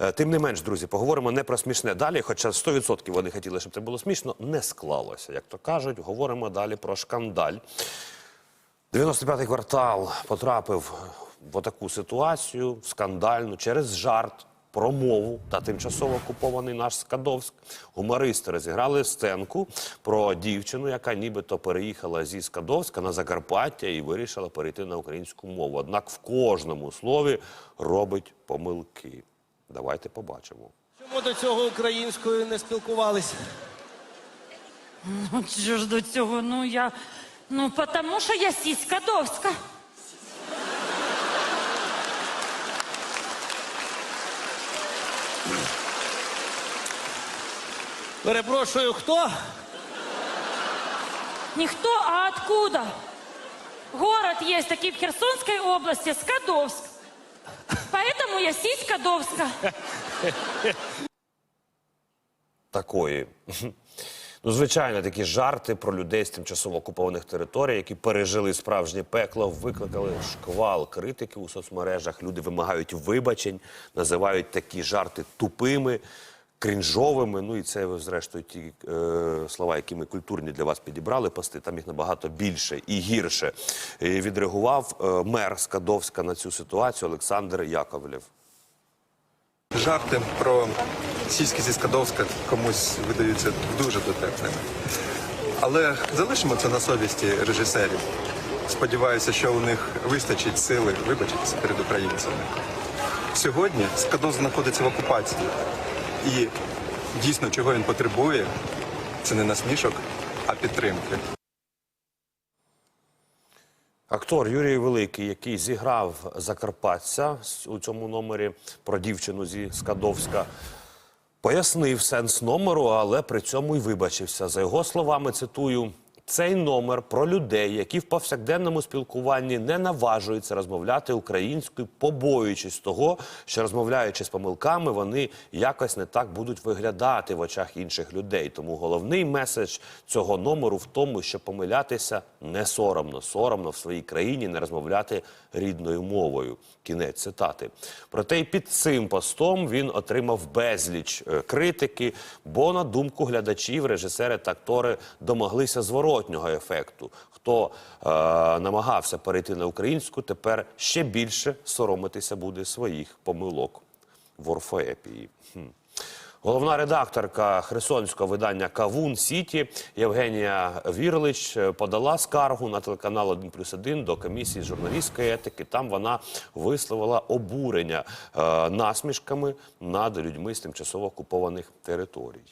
Е, Тим не менш, друзі, поговоримо не про смішне далі, хоча 100% вони хотіли, щоб це було смішно, не склалося. Як то кажуть, говоримо далі про шкандаль. 95-й квартал потрапив в таку ситуацію скандальну через жарт. Промову та тимчасово окупований наш Скадовськ. Гумористи розіграли сценку про дівчину, яка нібито переїхала зі Скадовська на Закарпаття і вирішила перейти на українську мову. Однак в кожному слові робить помилки. Давайте побачимо. Чому до цього українською не спілкувалися? Ну, Що ж до цього? Ну я. Ну, потому що я сіська довська. Перепрошую, хто? Ніхто, а откуда? Город есть такий в Херсонской области, Скадовск. Поэтому я сіська довська. такої. Ну, звичайно, такі жарти про людей з тимчасово окупованих територій, які пережили справжнє пекло, викликали шквал критики у соцмережах. Люди вимагають вибачень, називають такі жарти тупими, крінжовими. Ну і це, зрештою, ті е, слова, які ми культурні для вас підібрали, пости. Там їх набагато більше і гірше. І відреагував е, мер Скадовська на цю ситуацію Олександр Яковлєв. Жарти про сільські зі Скадовська комусь видаються дуже дотепними. Але залишимо це на совісті режисерів. Сподіваюся, що у них вистачить сили вибачитися перед українцями. Сьогодні Скадовськ знаходиться в окупації. І дійсно, чого він потребує, це не насмішок, а підтримки. Актор Юрій Великий, який зіграв Закарпатця у цьому номері про дівчину зі Скадовська, пояснив сенс номеру, але при цьому й вибачився. За його словами, цитую. Цей номер про людей, які в повсякденному спілкуванні не наважуються розмовляти українською, побоюючись того, що розмовляючи з помилками, вони якось не так будуть виглядати в очах інших людей. Тому головний меседж цього номеру в тому, що помилятися не соромно, соромно в своїй країні не розмовляти рідною мовою. Кінець цитати. Проте й під цим постом він отримав безліч е, критики, бо на думку глядачів, режисери та актори домоглися зворотнього ефекту. Хто е, намагався перейти на українську, тепер ще більше соромитися буде своїх помилок в орфоепії. Хм. Головна редакторка херсонського видання Кавун Сіті Євгенія Вірлич е, подала скаргу на телеканал 1 плюс 1 до комісії журналістської етики. Там вона висловила обурення е, насмішками над людьми з тимчасово окупованих територій.